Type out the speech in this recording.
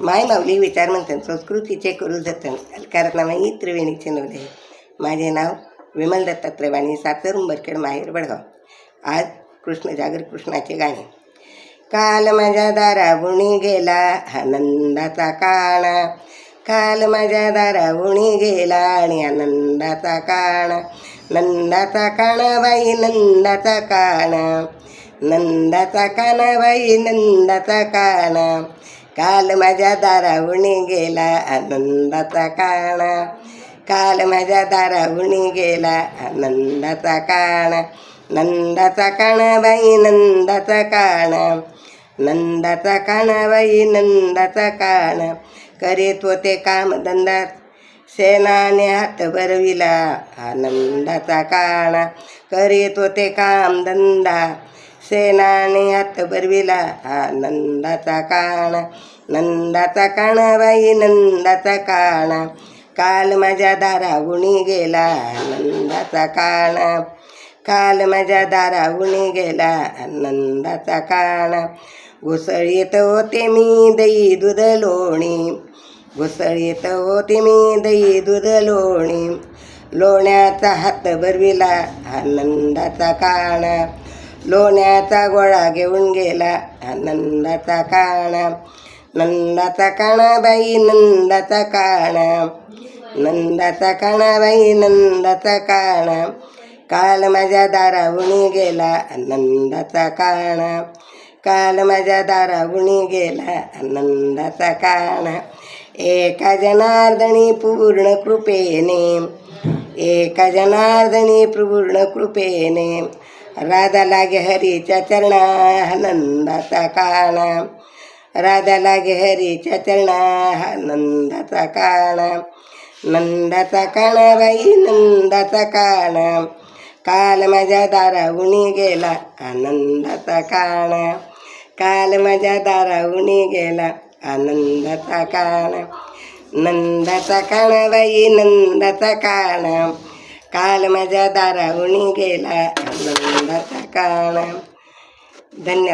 माय माऊली विचार म्हणतात संस्कृतीचे करू जतन. अलकारनामाई त्रिवेणी चिनवले माझे नाव विमल दत्तात्रय वाणी सातर उंबरखेड माहेर बडगाव आज कृष्ण जागर कृष्णाचे गाणे. काल माझ्या दारावुणी गेला आनंदाचा काणा. काल माझ्या दारावुणी गेला आणि आनंदाचा काणा. नंदाचा काणा बाई नंदाचा काणा. नंदाचा कानाबाई नंदाचा काणा. काल माझ्या दारावुणी गेला आनंदाचा काणा. काल माझ्या दारावुणी गेला आनंदाचा काणा. नंदाचा काणाबाई नंदाचा काणा. नंदाचा काणाबाई नंदाचा काणा. करीत होते काम धंदा सेनाने हात भरविला आनंदाचा काणा. करीत होते काम धंदा सेनाने हात भरविला आनंदाचा काणा नंदाचा काणा बाई नंदाचा काणा. काल माझ्या दारावुणी गेला नंदाचा काणा. काल माझ्या दारावुणी गेला नंदाचा काणा. घुसळीत होते मी दही दूध लोणी. घुसळीत होते मी दही दूध लोणी. लोण्याचा हात भरविला आनंदाचा काणा. लोण्याचा गोळा घेऊन गेला. नंदाचा काणा नंदाचा काणाबाई नंदाचा काणा. नंदाचा काणाबाई नंदाचा काणा. काल माझ्या दाराहुणी गेला नंदाचा काणा. काल माझ्या दाराहुणी गेला नंदाचा काणा. एका जनार्दनी पूर्ण कृपेने एका जनार्दनी पूर्ण कृपेने राधा लागे हरीच्या चरणा आनंदाचा काणा राधा लागे हरीच्या चरणा आनंदाचा काणा नंदाचा काणा बाई नंदाचा काणा काल माझ्या दारावुणी गेला आनंदाचा काणा काल माझ्या दारावुणी गेला आनंदाचा काणा नंदाचा काणा बाई नंदाचा काणा काल माझ्या दारावुणी गेला आनंदाचा काणा धन्यवाद.